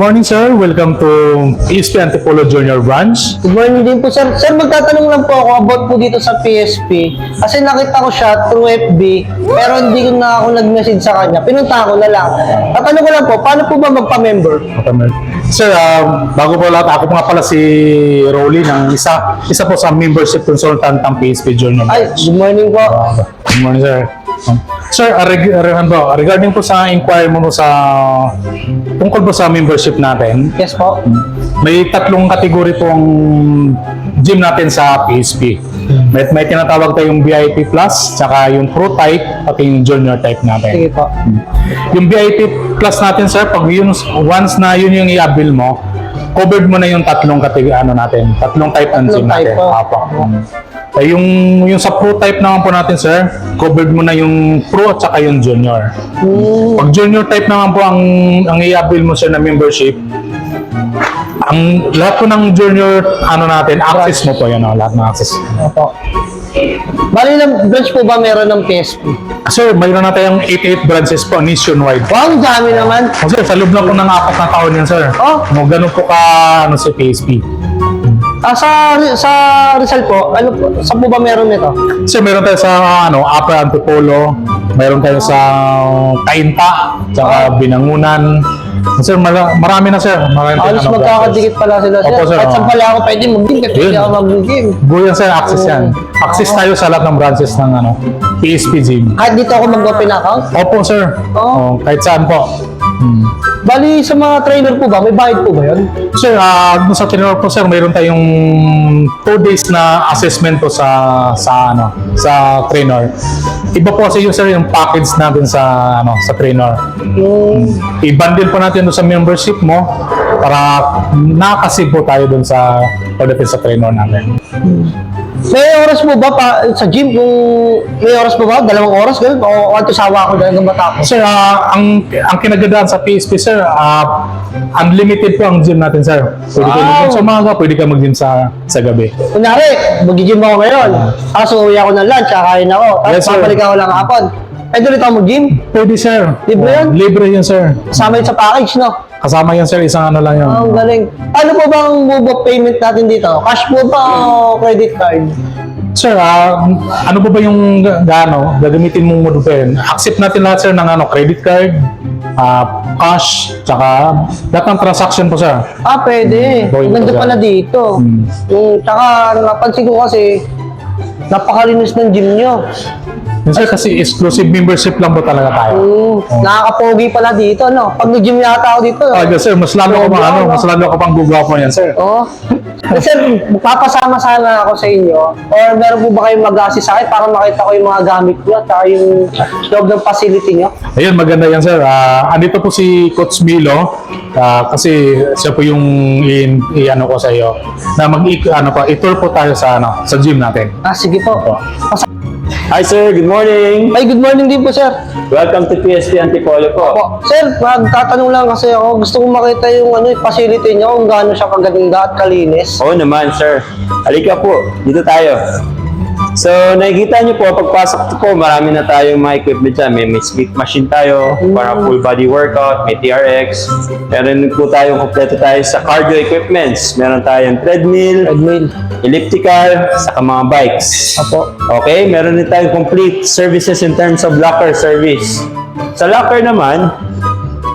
morning, sir. Welcome to PSP Antipolo Junior Branch. Good morning din po, sir. Sir, magtatanong lang po ako about po dito sa PSP. Kasi nakita ko siya through FB, pero hindi ko na ako nag-message sa kanya. Pinunta ko na lang. Tatanong ko lang po, paano po ba magpa-member? Okay, ma'am. Sir, um, bago po lahat, ako nga pala si Rolly ng isa, isa po sa membership consultant ng PSP Junior Ay, Branch. good morning po. Good morning, sir. Sir, reg- ano, regarding po sa inquiry mo sa tungkol po sa membership natin, Yes po. may tatlong kategory po ang gym natin sa PSP. May, may tinatawag tayong VIP Plus, tsaka yung Pro type, at yung Junior type natin. Sige po. Yung VIP Plus natin, sir, pag yun, once na yun yung i-avail mo, covered mo na yung tatlong kategory, ano natin, tatlong type ng Tatlong gym natin. type po. Apo. Eh, yung, yung sa Pro type naman po natin, sir, covered mo na yung Pro at saka yung Junior. Hmm. Pag Junior type naman po ang, ang i-avail mo, sir, na membership, ang lahat po ng junior ano natin access mo po yan oh, lahat ng access Opo. Bali lang, branch po ba meron ng PSP? sir mayroon na tayong 88 branches po nationwide Wow, ang dami naman. Oh, sir, sa loob lang po ng apat na taon yan, sir. Oh. No, ganun po ka, ano, sa PSP. Ah, sa, sa Rizal po, ano po, saan po ba meron nito? Sir, meron tayo sa, ano, Upper Antipolo, meron tayo sa Kainta, tsaka Binangunan. Sir, mara- marami na, sir. Marami tayong, Alos ano, magkakadikit pala sila. Sir, Opo, sir, kahit oo. saan pala ako pwede mag-game, kahit Yun. hindi ako mag-game. yan, sir. Access yan. Access tayo sa lahat ng branches ng, ano, PSP Gym. Kahit dito ako mag-open account. Opo, sir. Oh, Oo. kahit saan po. Hmm. Bali, sa mga trainer po ba, may bayad po ba yun? Sir, ah uh, sa trainer po sir, mayroon tayong 2 days na assessment po sa sa ano, sa trainer. Iba po kasi yung sir yung package natin sa ano, sa trainer. Yung, I-bundle po natin doon sa membership mo para nakakasave po tayo doon sa pagdating sa trainer natin. May oras po ba pa, sa gym, kung may oras po ba, dalawang oras, ganun, o kanto sawa ako dahil hanggang matapos? Sir, ah, ang ang kinagandaan sa PSP sir, ah, unlimited po ang gym natin sir. Pwede ka Wow! mag-gym sa umaga, pwede ka mag-gym sa sa gabi. Kunyari, mag-gym ako ngayon, kaso uwi ako ng lunch, kakain ako, tapos Yes, papalik ako lang hapon. Pwede ulit ako mag-gym? Pwede sir. Libre Oh, yan? Libre yun sir. Kasama yun sa package, no? Kasama yan sir, isang ano lang yun. Ah, Ang galing. Ano po ba ang move of payment natin dito? Cash po ba o credit card? Sir, ah, ano po ba yung ga- gaano gagamitin mong mode pen? Accept natin lahat sir ng ano, credit card, ah, cash, tsaka lahat ng transaction po sir. Ah, pwede. Boy, Nandun boy. pala dito. Hmm. Yung, tsaka, napansin ko kasi, napakalinis ng gym nyo. Yun, sir, kasi exclusive membership lang po talaga tayo. Hmm, Nakakapogi pala dito, no? Pag nag-gym yata ako dito. Ah, yes, sir, mas lalo ko pang ano, mas lalo ko pang gugwapo yan, sir. Oo. Eh, sir, magpapasama sana ako sa inyo. Or meron po ba kayong mag-assist sa akin para makita ko yung mga gamit ko at saka yung loob ng facility nyo? Ayun, maganda yan, sir. Ah, andito po si Coach Milo. Ah, kasi siya po yung i, i- ano ko sa iyo na mag ano pa i-tour po tayo sa ano sa gym natin. Ah, sige po. Pas- Hi sir, good morning. Ay, good morning din po, sir. Welcome to PSP Antipolo po. Po. Sir, magtatanong lang kasi ako. Gusto kong makita yung ano, yung facility nyo, kung gaano siya kaganda at kalinis. Oo naman sir. Halika po, dito tayo. So, nakikita niyo po, pagpasok po, marami na tayong mga equipment dyan. May, may smith machine tayo, para full body workout, may TRX. Meron po tayong kompleto tayo sa cardio equipments. Meron tayong treadmill, Treadmill. elliptical, saka mga bikes. Apo. Okay, meron din tayong complete services in terms of locker service. Sa locker naman,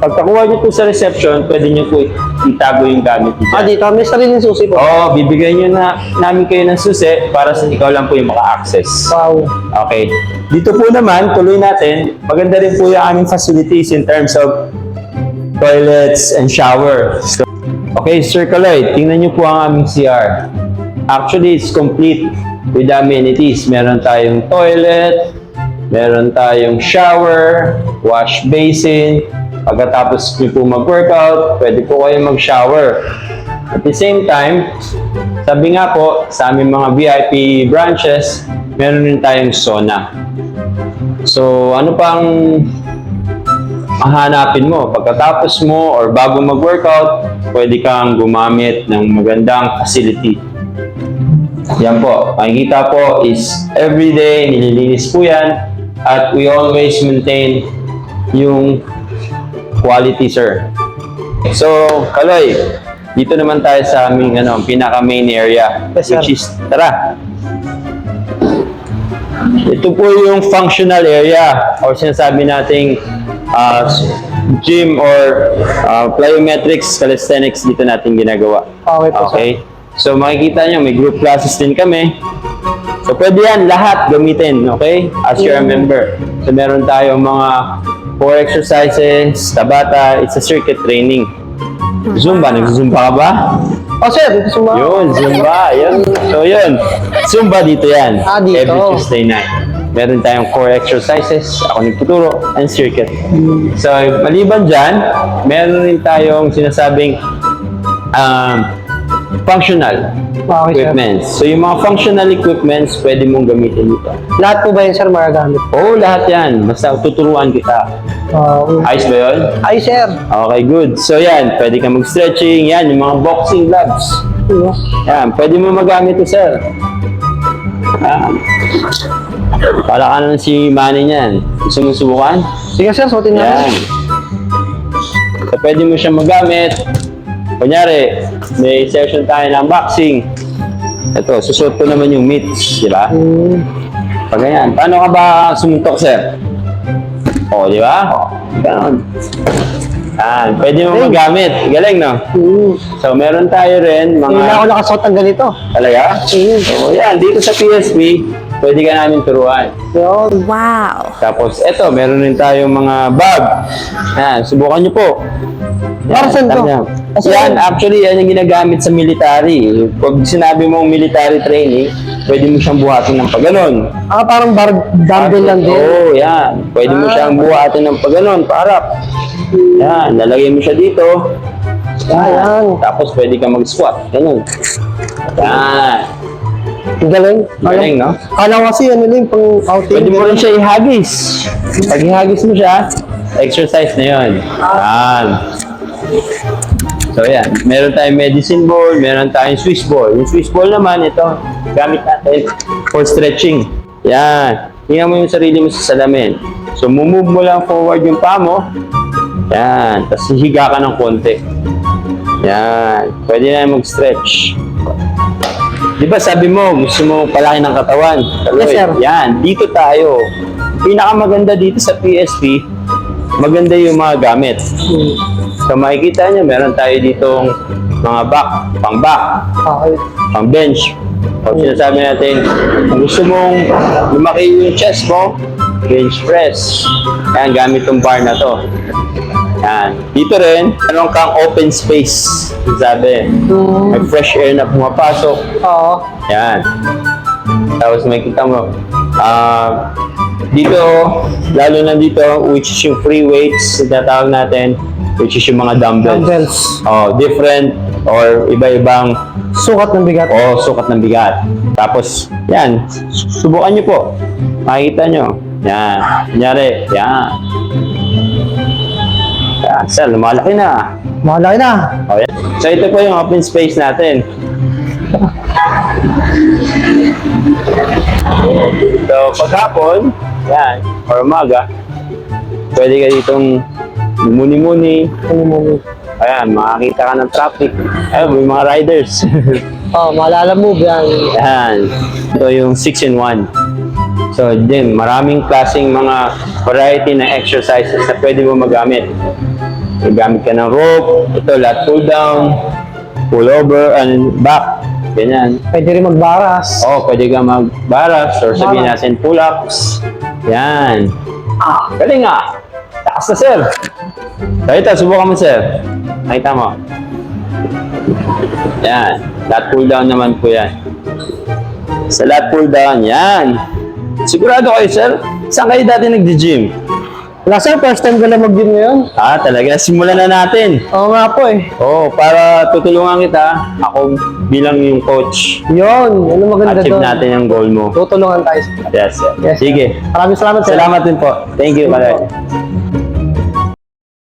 pagkakuha niyo po sa reception, pwede niyo po itago yung gamit niyo Ah, dito. May sariling susi po. Oo, bibigyan niyo na namin kayo ng susi para sa ikaw lang po yung maka-access. Wow. Okay. Dito po naman, tuloy natin, maganda rin po yung aming facilities in terms of toilets and shower. So, okay, Sir Kaloy, tingnan niyo po ang aming CR. Actually, it's complete with amenities. Meron tayong toilet, meron tayong shower, wash basin. Pagkatapos niyo po mag-workout, pwede po kayo mag-shower. At the same time, sabi nga po, sa aming mga VIP branches, meron rin tayong sauna. So, ano pang hahanapin mo? Pagkatapos mo or bago mag-workout, pwede kang gumamit ng magandang facility. Yan po. Makikita po is everyday, nililinis po yan. At we always maintain yung quality, sir. So, Kaloy, dito naman tayo sa aming ano, pinaka main area. Yes, sir. which is, tara. Ito po yung functional area or sinasabi nating uh, gym or uh, plyometrics, calisthenics dito natin ginagawa. Okay po, Okay? So makikita nyo, may group classes din kami. So pwede yan lahat gamitin, okay? As you're a member. So meron tayong mga core exercises, tabata, it's a circuit training. Zumba, nagzumba ka ba? Oh, sir, suma. Yun, Zumba. Yun. So yun, Zumba dito yan. Ah, dito. Every Tuesday night. Meron tayong core exercises, ako nagtuturo, and circuit. So, maliban dyan, meron rin tayong sinasabing um, functional Okay, sir. equipments. So, yung mga functional equipments, pwede mong gamitin dito. Lahat po ba yun, sir, magagamit? Oo, lahat yan. Basta tuturuan kita. Uh, Ayos ba yun? ay, sir. Okay, good. So, yan. Pwede ka mag-stretching. Yan, yung mga boxing gloves. Yan, pwede mo magamit ito, sir. Yan. Para ka naman si Manny niyan. Gusto mo subukan? Sige, sir, suotin Yan. natin. So, pwede mo siya magamit. Kunyari, may session tayo ng boxing. Ito, susuot ko naman yung mitts, di ba? Pag ganyan. Paano ka ba sumuntok, sir? O, di ba? Ganon. Yan, pwede mo magamit. Galing, no? Hmm. So, meron tayo rin Hindi na ako mga... nakasuot ng ganito. Talaga? Hmm. So, yan. Dito sa PSP, pwede ka namin turuan. Yun. Wow. Tapos, eto, meron rin tayong mga bag. Yan, subukan nyo po. Para saan to? Kasi- Yan, actually, yan yung ginagamit sa military. Pag sinabi mong military training, pwede mo siyang buhatin ng paganon. Ah, parang bar dumbbell lang din. Oo, yan. Pwede mo Ah. siyang buhatin ng paganon, paarap. Yan, lalagay mo siya dito. Yan. Tapos pwede ka mag-squat. Ganun. Yan. Ang Galing. Galing, no? Kala kasi ano lang, pang outing. Pwede mo rin siya ihagis. Pag ihagis mo siya, exercise na yun. Yan. So yan, meron tayong medicine ball, meron tayong Swiss ball. Yung Swiss ball naman, ito, gamit natin for stretching. Yan. Tingnan mo yung sarili mo sa salamin. So, mumove mo lang forward yung paa mo. Yan. Tapos hihiga ka ng konti. Yan. Pwede na mag-stretch. Di ba sabi mo, gusto mo palaki ng katawan? Yes, sir. Yan, dito tayo. Pinakamaganda dito sa PSP, maganda yung mga gamit. Hmm. So makikita nyo, meron tayo ditong mga back, pang back, Okay. pang bench. Pag sinasabi natin, kung gusto mong lumaki yung chest mo, bench press. Yan, gamit tong bar na to. Yan. Dito rin, meron kang open space. Sabi, Hmm. may fresh air na pumapasok. Oo. Yan. Tapos makikita mo, ah, dito, lalo na dito, which is yung free weights, na natin, which is yung mga dumbbells. Dumbbells. Oh, different or iba-ibang Sukat ng bigat. o sukat ng bigat. Tapos, yan, subukan nyo po. Makikita nyo. Yan. Kunyari, yan. Yan, sir, lumalaki na. Malaki na. O, yan. So, ito po yung open space natin. So, paghapon, yan, or umaga, pwede ka ditong muni-muni. Mo? Ayan, makakita ka ng traffic. Ayun, may mga riders. Oh, maalala mo yan. Yan. Ito yung 6 in 1. So, din, maraming klaseng mga variety na exercises na pwede mo magamit. Magamit ka ng rope, ito, lat pull down, pull over, and back. Ganyan. Pwede rin magbaras. Oo, pwede ka magbaras or sabihin Baras. natin pull-ups. Yan. Ah. Galing nga. Taas na, sir. Ito, subukan mo, sir. Nakita mo. Yan. Lat pull down naman po yan. Sa lat pull down, yan. Sigurado kayo, sir? Saan kayo dati nag-gym? Wala sir, first time ko lang mag-gym ngayon. Ah, talaga. Simulan na natin. Oo nga po eh. Oo, para tutulungan kita, ako bilang yung coach, Yun, ano maganda achieve doon. natin yung goal mo. Tutulungan tayo. Yes, sir. Yes, sir. Sige. Maraming salamat sir. Salamat din po. Thank you, Kalay.